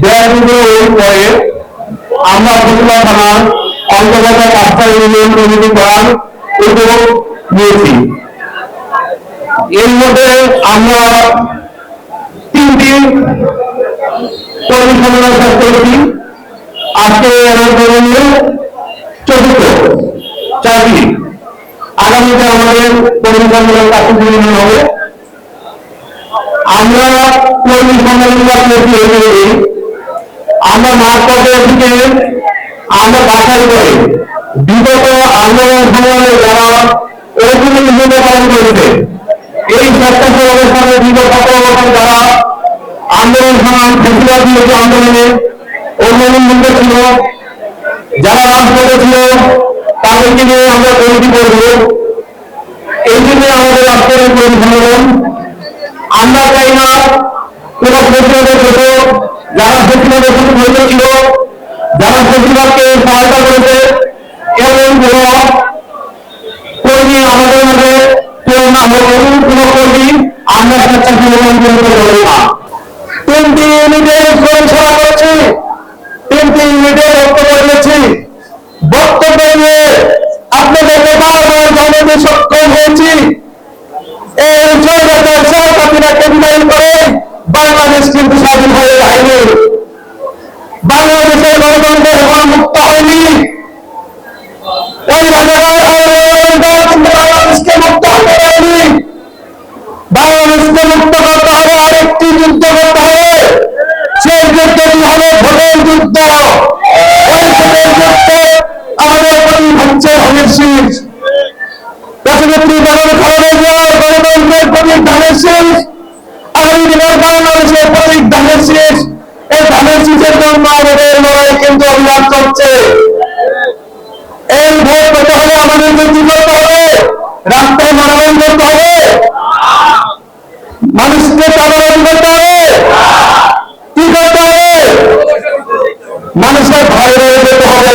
পরে আমরা ফতুল্লা থানার এর মধ্যে আমরা তিনটি সম্মেলন শেষ করেছি আজকে আমাদের চতুর্থ চারটি আগামীতে আমাদের সম্মেলন কাছে হবে আমরা সম্মেলন করছি আমরা মাঠ পর্যায়ে থেকে আমরা বাছাই করে। বিগত আন্দোলন সংগ্রামে যারা ওইগুলি ভূমিকা পালন করেছে, এই স্বেচ্ছাসেবক অবস্থানে বিগত বছর যারা আন্দোলন সংগ্রাম ফেসিবাদ বিরোধী আন্দোলনে, অন্যান্য মূল্য ছিল, যারা রাজপথে ছিল, তাদেরকে নিয়ে আমরা কমিটি করব। এই জন্য আমাদের কর্মী সম্মেলন আমরা চাই না কোন ছোট যারা ফেসিবাদের ছোট হয়েছিল, যারা ফেসিবাদকে সহায়তা করেছে, এমন কর্মী আমাদের মধ্যে কেউ না হোক কোন কর্মী আমরা স্বেচ্ছাসেবক করতে পারব না। তিনটি ইউনিটের পরিচালনা করছি, তিনটি ইউনিটের বক্তব্য দিয়েছি। বক্তব্য নিয়ে আপনাদেরকে বারবার জানাতে সক্ষম হয়েছি। এই সহপাঠীরাকে বিদায় করে বাংলাদেশ কিন্তু স্বাধীন হয়ে এখন মুক্ত হয়নি ওই রাজাকার মুক্ত হতে দেয়নি বাংলাদেশকে মুক্ত করতে হবে আরেকটি যুদ্ধ করতে হবে। সেই যুদ্ধটি হবে ভোটের যুদ্ধ। ওই ভোটের যুদ্ধ আমাদের প্রতি হচ্ছে হমের মসজিদের জন্য আমাদের লড়াই কিন্তু অভিযান করছে। এই ভোট পেতে হলে আমাদেরকে কি করতে হবে। রাস্তায় মানবন করতে হবে। মানুষকে সাধারণ করতে হবে। কি করতে হবে? মানুষের ভয় রয়ে যেতে হবে।